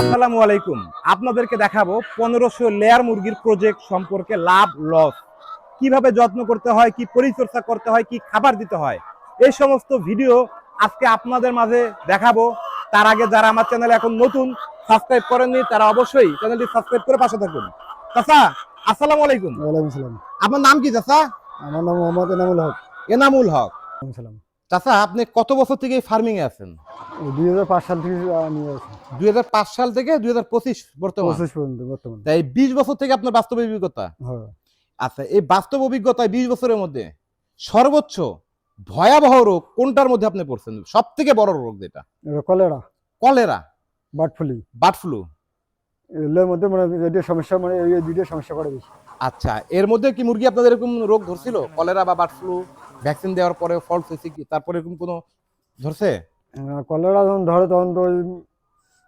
আসসালামু আলাইকুম। আপনাদেরকে দেখাবো পনেরোশো লেয়ার মুরগির প্রজেক্ট সম্পর্কে লাভ লস কীভাবে যত্ন করতে হয় কি পরিচর্যা করতে হয় কি খাবার দিতে হয় এই সমস্ত ভিডিও আজকে আপনাদের মাঝে দেখাবো। তার আগে যারা আমার চ্যানেলে এখন নতুন সাবস্ক্রাইব করেননি তারা অবশ্যই চ্যানেলটি সাবস্ক্রাইব করে পাশে থাকুন। চাচা আসসালামু আলাইকুম। ওয়ালাইকুম সালাম। আপনার নাম কি চাচা? আমার নাম মোহাম্মদ এনামুল হক। এনামুল হক। সালাম। চাচা আপনি কত বছর থেকে ফার্মিং এ আছেন? দুই হাজার পাঁচ সাল থেকে নিয়ে আসি দুই সাল থেকে দু হাজার পঁচিশ বর্তমান? পর্যন্ত বর্তমানে। তাই বিশ বছর থেকে আপনার বাস্তব অভিজ্ঞতা? আচ্ছা এই বাস্তব অভিজ্ঞতায় বিশ বছরের মধ্যে সর্বোচ্চ ভয়াবহ রোগ কোনটার মধ্যে আপনি পড়ছেন? সব থেকে বড় রোগ যেটা? কলেরা। কলেরা? বার্ডফুলি বার্ড ফ্লু। এগুলোর মধ্যে মানে এটা সমস্যা মানে এই দুইটা সমস্যা করে বেশি। আচ্ছা এর মধ্যে কি মুরগি আপনাদের এরকম রোগ ধরছিল? কলেরা বা বার্ড ফ্লু? ভ্যাকসিন দেওয়ার পরে ফলস হয়েছে কি? তারপরে এরকম কোনো ধরছে? কলেরা যখন ধরে তখন তো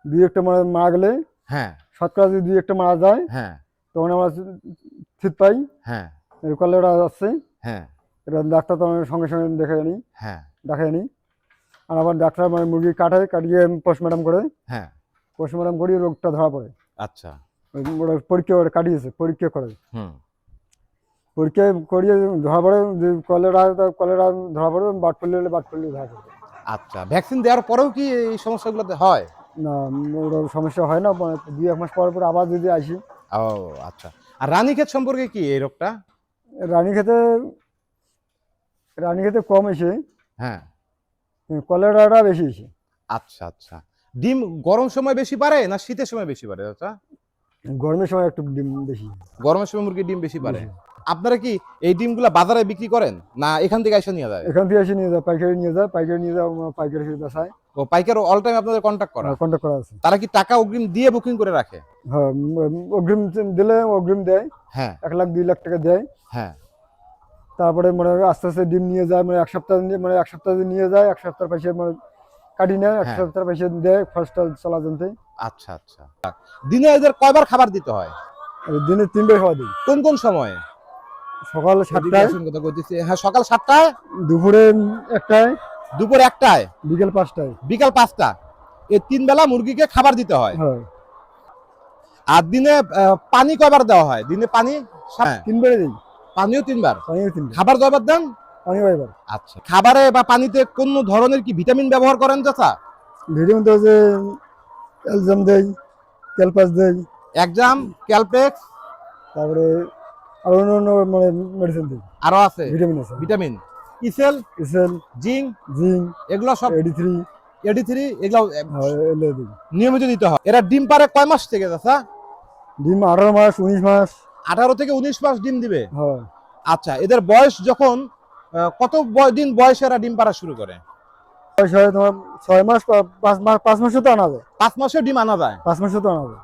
দুই একটা মানে মারা গেলে হ্যাঁ। শতকরা যদি দুই একটা মারা যায় হ্যাঁ। তখন আমরা ঠিক পাই। হ্যাঁ। কলেরা আছে হ্যাঁ। এটা ডাক্তার তো সঙ্গে সঙ্গে দেখে আনি হ্যাঁ। দেখাই আনি আর আবার ডাক্তার মানে মুরগি কাটে কাটিয়ে পোস্টমর্টম করে। হ্যাঁ। পোস্টমর্টম করিয়ে রোগটা ধরা পড়ে। আচ্ছা। পরীক্ষা করে কাটিয়েছে পরীক্ষা করে। হুম। পরীক্ষা করিয়ে ধরা পড়ে কলেরা কলেরা ধরা পড়ে বাট পড়লে হলে বাট পড়লে ধরা পড়ে। আচ্ছা ভ্যাকসিন দেওয়ার পরেও কি এই সমস্যাগুলোতে হয়? না ওরা সমস্যা হয় না মানে দুই এক মাস পর পর আবার যদি আসি। ও আচ্ছা। আর রানীক্ষেত সম্পর্কে কি এই রোগটা? রানী খেতে রানী খেতে কম এসে হ্যাঁ। কলেরাটা বেশি এসে। আচ্ছা আচ্ছা। ডিম গরম সময় বেশি পারে না শীতের সময় বেশি পারে চাচা? গরমের সময় একটু ডিম বেশি। গরমের সময় মুরগির ডিম বেশি পারে আপনারা কি এই ডিমগুলা বাজারে বিক্রি করেন? না এখান থেকে এসে নিয়ে যায়? এখান থেকে এসে নিয়ে যায় পাইকারি নিয়ে যায় পাইকারি নিয়ে যায় পাইকারি হিসেবে বেসায় ও পাইকার অল টাইম আপনাদের কন্ট্যাক্ট করা? কন্ট্যাক্ট করা আছে। তারা কি টাকা অগ্রিম দিয়ে বুকিং করে রাখে? হ্যাঁ অগ্রিম দিলে অগ্রিম দেয়। হ্যাঁ। এক লাখ দুই লাখ টাকা দেয়। হ্যাঁ। তারপরে মানে আস্তে আস্তে ডিম নিয়ে যায় মানে এক সপ্তাহ নিয়ে মানে এক সপ্তাহ নিয়ে যায় এক সপ্তাহ পয়সা মানে কাটি নেয় এক হ্যাঁ। সপ্তাহ পয়সা দেয় ফার্স্টটা চলা জানতে। আচ্ছা আচ্ছা। দিনে এদের কয়বার খাবার দিতে হয়? দিনে তিনবার খাওয়া দিই। কোন কোন সময়? সকাল সাতটায়? কথা কইতেছি। হ্যাঁ সকাল সাতটায়? দুপুরে একটায়? দুপুর একটায়? বিকেল পাঁচটায়। বিকাল পাঁচটা। এই তিন বেলা মুরগিকে খাবার দিতে হয়। আর দিনে পানি কয়বার দেওয়া হয়? দিনে পানি হ্যাঁ তিন বেড়ে দিই। পানিও তিনবার? পানিও তিনটে খাবার কয়বার দেন? পানি এবার আচ্ছা। খাবারে বা পানিতে কোন ধরনের কি ভিটামিন ব্যবহার করেন চাচা? ভিডিও মধ্যে যে ক্যালসিয়াম দেই ক্যালপাস দেই। একজাম ক্যালপেক্স। তারপরে আরও অন্য অন্য মানে মেডিসিন দিই। আরও আছে? ভিটামিন আছে। ভিটামিন ইসেল? ইসেল জিঙ্ক? জিঙ্ক এগুলো সব? এডি থ্রি এডি থ্রি এগুলো নিয়মিত দিতে হয়। এরা ডিম পারে কয় মাস থেকে চাচা? ডিম আঠারো মাস উনিশ মাস। আঠারো থেকে উনিশ মাস ডিম দিবে? হ্যাঁ। আচ্ছা এদের বয়স যখন কত বয়- দিন বয়সে এরা ডিম পাড়া শুরু করে? বয়স হয় তোমার ছয় মাস পাঁচ মাস পাঁচ মাসে তো আনা যায়। পাঁচ মাসে ডিম আনা যায়? পাঁচ মাসে তো আনা যায়।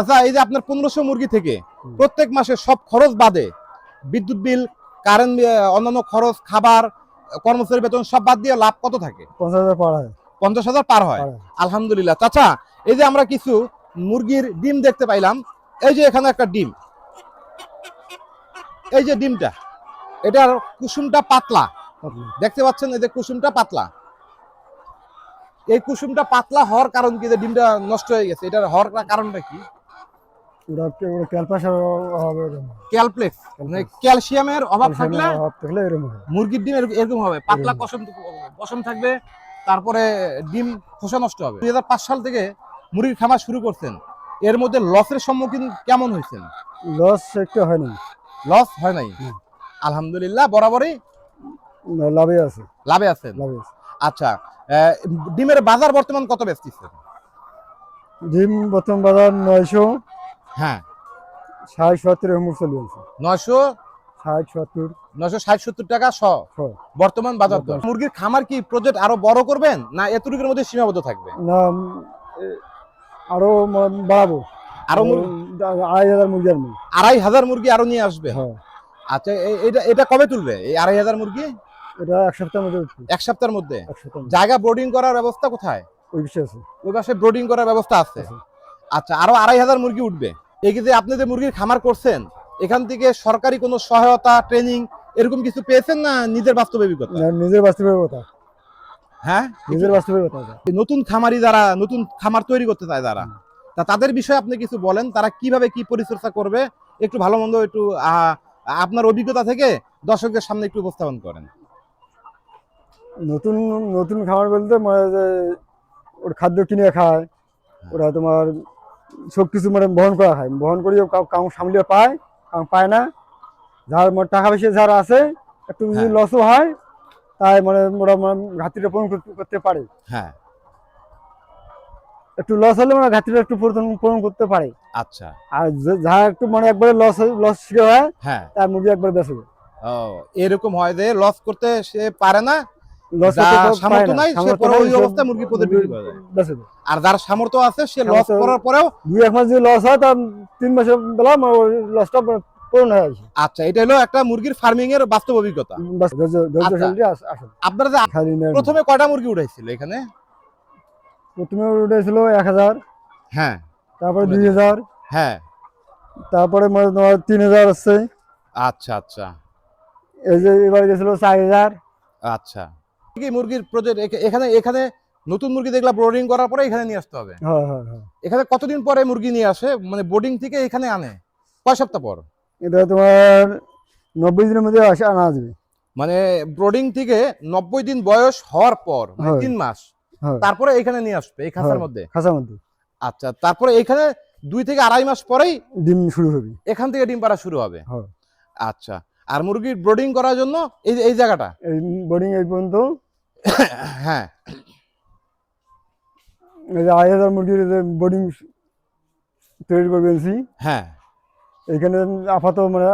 তাছাড়া এই যে আপনার পনেরোশো মুরগি থেকে প্রত্যেক মাসে সব খরচ বাদে বিদ্যুৎ বিল কারেন্ট অন্যান্য খরচ খাবার কর্মচারী বেতন সব বাদ দিয়ে লাভ কত থাকে? পঞ্চাশ হাজার পার হয়। পঞ্চাশ হাজার পার হয়? আলহামদুলিল্লাহ। চাচা এই যে আমরা কিছু মুরগির ডিম দেখতে পাইলাম এই যে এখানে একটা ডিম। এই যে ডিমটা এটার কুসুমটা পাতলা। দেখতে পাচ্ছেন এই যে কুসুমটা পাতলা। এই কুসুমটা পাতলা হওয়ার কারণ কি? যে ডিমটা নষ্ট হয়ে গেছে। এটার হওয়ার কারণটা কি ওরা ওরা ক্যালপাসের অভাব এরকম হয়। ক্যালপ্লেক্স মানে ক্যালসিয়ামের অভাব থাকলে মুরগির ডিম এরকম- হবে। পাতলা এরকম। কসম পশম থাকবে তারপরে ডিম খোসা নষ্ট হবে। দুই হাজার পাঁচ সাল থেকে মুরগির খামার শুরু করছেন। এর মধ্যে লসের সম্মুখীন কেমন হয়েছেন? লস একটা হয় না লস হয় নাই? আলহামদুলিল্লাহ বরাবরই লাভে আছে। লাভে আছেন? লাভে আছে। আচ্ছা ডিমের বাজার বর্তমান কত বেচতেছেন? ডিম বর্তমান বাজার নয়শো হ্যাঁ। ষাট সত্তর এরকম চলে নয়শো? ষাট সত্তর। নয়শো ষাট সত্তর টাকা শ। বর্তমান বাজার দর। মুরগির খামার কি প্রজেক্ট আরও বড় করবেন না এতটুকুর মধ্যে সীমাবদ্ধ থাকবে? না আরও বাড়াবো। আরও আড়াই হাজার মুরগি আনব। আড়াই হাজার মুরগি আরও নিয়ে আসবে? হ্যাঁ। আচ্ছা এটা এটা কবে তুলবে? এই আড়াই হাজার মুরগি? এটা এক সপ্তাহের মধ্যে এক সপ্তাহের মধ্যে? জায়গা ব্রোডিং করার ব্যবস্থা কোথায়? ওই বিষয় আছে। ওই পাশে ব্রোডিং করার ব্যবস্থা আছে। আচ্ছা আরও আড়াই হাজার মুরগি উঠবে। এই যে আপনি যে মুরগির খামার করছেন এখান থেকে সরকারি কোনো সহায়তা ট্রেনিং এরকম কিছু পেয়েছেন না নিজের বাস্তব অভিজ্ঞতা? নিজের বাস্তবের কথা হ্যাঁ? নিজের বাস্তবে কথা নতুন খামারি যারা নতুন খামার তৈরি করতে চায় যারা তা তাদের বিষয়ে আপনি কিছু বলেন তারা কীভাবে কি পরিচর্যা করবে? একটু ভালো মন্দ একটু আপনার অভিজ্ঞতা থেকে দর্শকদের সামনে একটু উপস্থাপন করেন। নতুন নতুন খাবার বলতে যে ওর খাদ্য কিনে খায় ওরা তোমার সব কিছু মানে বহন করা খায় বহন করিও কাউ সামলিয়ে পায় কাউ পায় না। যার মানে টাকা পয়সা যারা আছে একটু যদি হ্যাঁ। লসও হয় তাই মানে ওরা ঘাটতিটা পূরণ করতে- পারে। হ্যাঁ। একটু লস হলে মানে ঘাটতিটা একটু পূরণ করতে পারে। আচ্ছা। আর যে- একটু মানে একবারে লস লস শিখে হয় হ্যাঁ। তার মুরগি একবার বেঁচে ও এরকম হয় যে লস করতে সে পারে না সামর্থ্য নাই সে পরে ওই অবস্থায় মুরগি পদে বিক্রি করে। যায় আর যার সামর্থ্য আছে সে লস করার পরেও দুই এক মাস যদি লস হয় তার তিন মাসের বেলা ওই লসটা পূরণ হয়ে আসে আচ্ছা এটা হলো একটা মুরগির ফার্মিং এর বাস্তব অভিজ্ঞতা। আচ্ছা। আপনারা। প্রথমে কয়টা মুরগি উঠাইছিল এখানে? প্রথমে উঠেছিল এক হাজার হ্যাঁ। তারপরে দুই হাজার। হ্যাঁ। তারপরে তিন হাজার আসছে। আচ্ছা আচ্ছা। এই যে এবার গেছিল চার হাজার। আচ্ছা। মুরগির প্রজেক্ট এখানে এখানে নতুন মুরগি দেখলা ব্রোডিং করার পরে এখানে নিয়ে আসতে হবে। এখানে কতদিন পরে মুরগি নিয়ে আসে? মানে বোর্ডিং থেকে এখানে আনে। কয় সপ্তাহ পর? এটা তোমার নব্বই দিনের মধ্যে আসে আনা আসবে। মানে ব্রোডিং থেকে নব্বই দিন বয়স হওয়ার পর মানে। তিন মাস। তারপরে এখানে নিয়ে আসবে এই খাঁচার। মধ্যে? খাঁচার মধ্যে। আচ্ছা তারপরে এখানে দুই থেকে আড়াই মাস পরেই ডিম শুরু হবে। এখান থেকে ডিম পাড়া শুরু হবে। আচ্ছা আর মুরগির ব্রোডিং করার জন্য এই এই জায়গাটা। এই বোর্ডিং এই পর্যন্ত। হ্যাঁ। আড়াই হাজার মুরগির বোর্ডিং তৈরি করে ফেলছি। হ্যাঁ। এখানে আপাতত মানে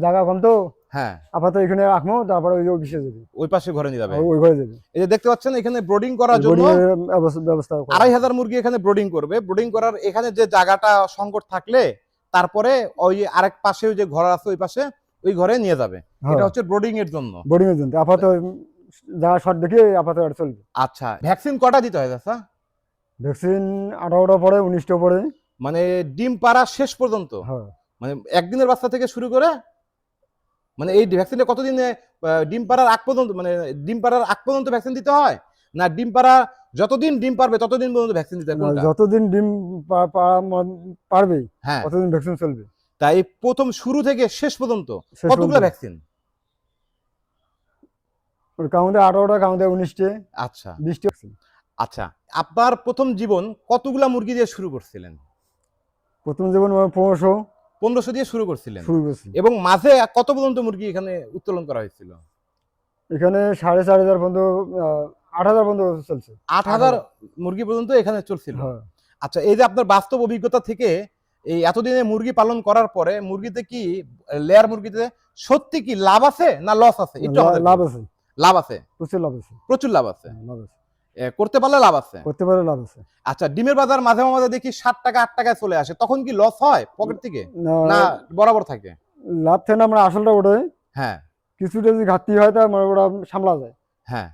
জায়গা কম তো। হ্যাঁ। আপাতত এখানে রাখব তারপরে ওই অফিসে যাবে। ওই পাশে ঘরে নিয়ে যাবে। ওই ঘরে যাবে। এই যে দেখতে পাচ্ছেন এখানে ব্রোডিং করার জন্য ব্যবস্থা- ব্যবস্থা আড়াই হাজার মুরগি এখানে ব্রোডিং করবে। ব্রোডিং করার এখানে যে জায়গাটা সংকট থাকলে তারপরে ওই আরেক পাশে ওই যে ঘর আছে ওই পাশে ওই ঘরে নিয়ে যাবে। হ্যাঁ, এটা হচ্ছে ব্রোডিং এর জন্য। বোর্ডিং এর জন্য। আপাতত জায়গা শর্ট দেখে আপাতত এটা চলবে। আচ্ছা ভ্যাকসিন কটা দিতে হয় চাচা ভ্যাকসিন আঠারোটা পরে উনিশটা পরে। মানে ডিম পাড়া শেষ পর্যন্ত? হ্যাঁ। মানে একদিনের বাচ্চা থেকে শুরু করে মানে এই ভ্যাকসিনটা কতদিনে ডিম পাড়ার আগ পর্যন্ত মানে ডিম পাড়ার আগ পর্যন্ত ভ্যাকসিন দিতে হয়? না ডিম পাড়া যতদিন ডিম পারবে ততদিন পর্যন্ত ভ্যাকসিন দিতে কোনটা? যতদিন ডিম পারবে হ্যাঁ। ততদিন ভ্যাকসিন চলবে। তাই প্রথম শুরু থেকে শেষ পর্যন্ত কতগুলো ভ্যাকসিন ওর কাউন্টে আঠারোটা কাউন্টে উনিশটে। আচ্ছা। বিশটে আচ্ছা আপনার প্রথম জীবন কতগুলা মুরগি দিয়ে শুরু করছিলেন? প্রথম যেমন পনেরোশো। পনেরোশো দিয়ে শুরু করছিলেন। শুরু করছি এবং মাঝে কত পর্যন্ত মুরগি এখানে উত্তোলন করা হয়েছিল? এখানে সাড়ে চার হাজার পর্যন্ত আট হাজার পর্যন্ত চলছে। আট হাজার মুরগি পর্যন্ত এখানে চলছিল। হ্যাঁ। আচ্ছা এই যে আপনার বাস্তব অভিজ্ঞতা থেকে এই এতদিনে মুরগি পালন করার পরে মুরগিতে কি লেয়ার মুরগিতে সত্যি কি লাভ আছে না লস আছে? লাভ আছে। লাভ আছে? প্রচুর লাভ আছে। প্রচুর লাভ আছে? হ্যাঁ, করতে পারলে লাভ আছে? করতে পারে লাভ আছে। আচ্ছা ডিমের বাজার মাঝে মাঝে দেখি ষাট টাকা আট টাকায় চলে আসে। তখন কি লস হয় পকেট থেকে? না বরাবর থাকে? লাভ থাকে আমরা আসলটা ওঠে। হ্যাঁ। কিছুটা যদি ঘাটতি হয় তা ওরা সামলা যায়। হ্যাঁ।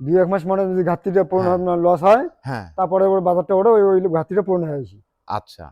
দুই এক মাস মানে যদি ঘাটতিটা পূরণ হ্যাঁ। লস হয় হ্যাঁ। তারপরে ওর বাজারটা ওঠে ওই ওই ঘাটতিটা পূরণ হয়ে আসে। আচ্ছা।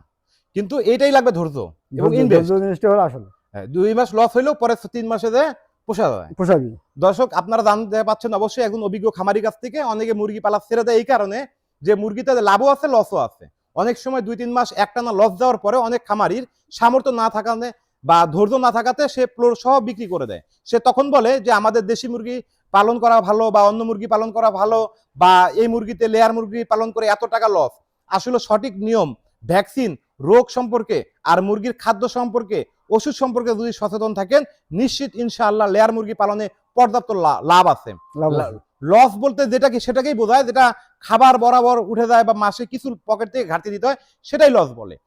কিন্তু এইটাই লাগবে ধৈর্য এবং ইনভেস্ট জিনিসটা হলো আসলে। দুই মাস লস হইলেও পরে তিন মাসে যে পোষা যায়। পোষাবি দর্শক আপনারা জানতে পাচ্ছেন অবশ্যই একজন অভিজ্ঞ খামারি কাছ থেকে। অনেকে মুরগি পালা ছেড়ে দেয় এই কারণে যে মুরগিতে লাভও আছে লসও আছে। অনেক সময় দুই তিন মাস একটানা লস যাওয়ার পরে অনেক খামারির সামর্থ্য না থাকাতে বা ধৈর্য না থাকাতে সে প্লোর সহ বিক্রি করে দেয়। সে তখন বলে যে আমাদের দেশি মুরগি পালন করা ভালো বা অন্য মুরগি পালন করা ভালো বা এই মুরগিতে লেয়ার মুরগি পালন করে এত টাকা লস আসলে সঠিক নিয়ম ভ্যাকসিন রোগ সম্পর্কে আর মুরগির খাদ্য সম্পর্কে ওষুধ সম্পর্কে যদি সচেতন থাকেন নিশ্চিত ইনশাআল্লাহ লেয়ার মুরগি পালনে পর্যাপ্ত লা- লাভ আছে। লাভ আছে। লস বলতে যেটা কি সেটাকেই বোঝায় যেটা খাবার বরাবর উঠে যায় বা মাসে কিছু পকেট থেকে ঘাটতি দিতে হয় সেটাই লস বলে।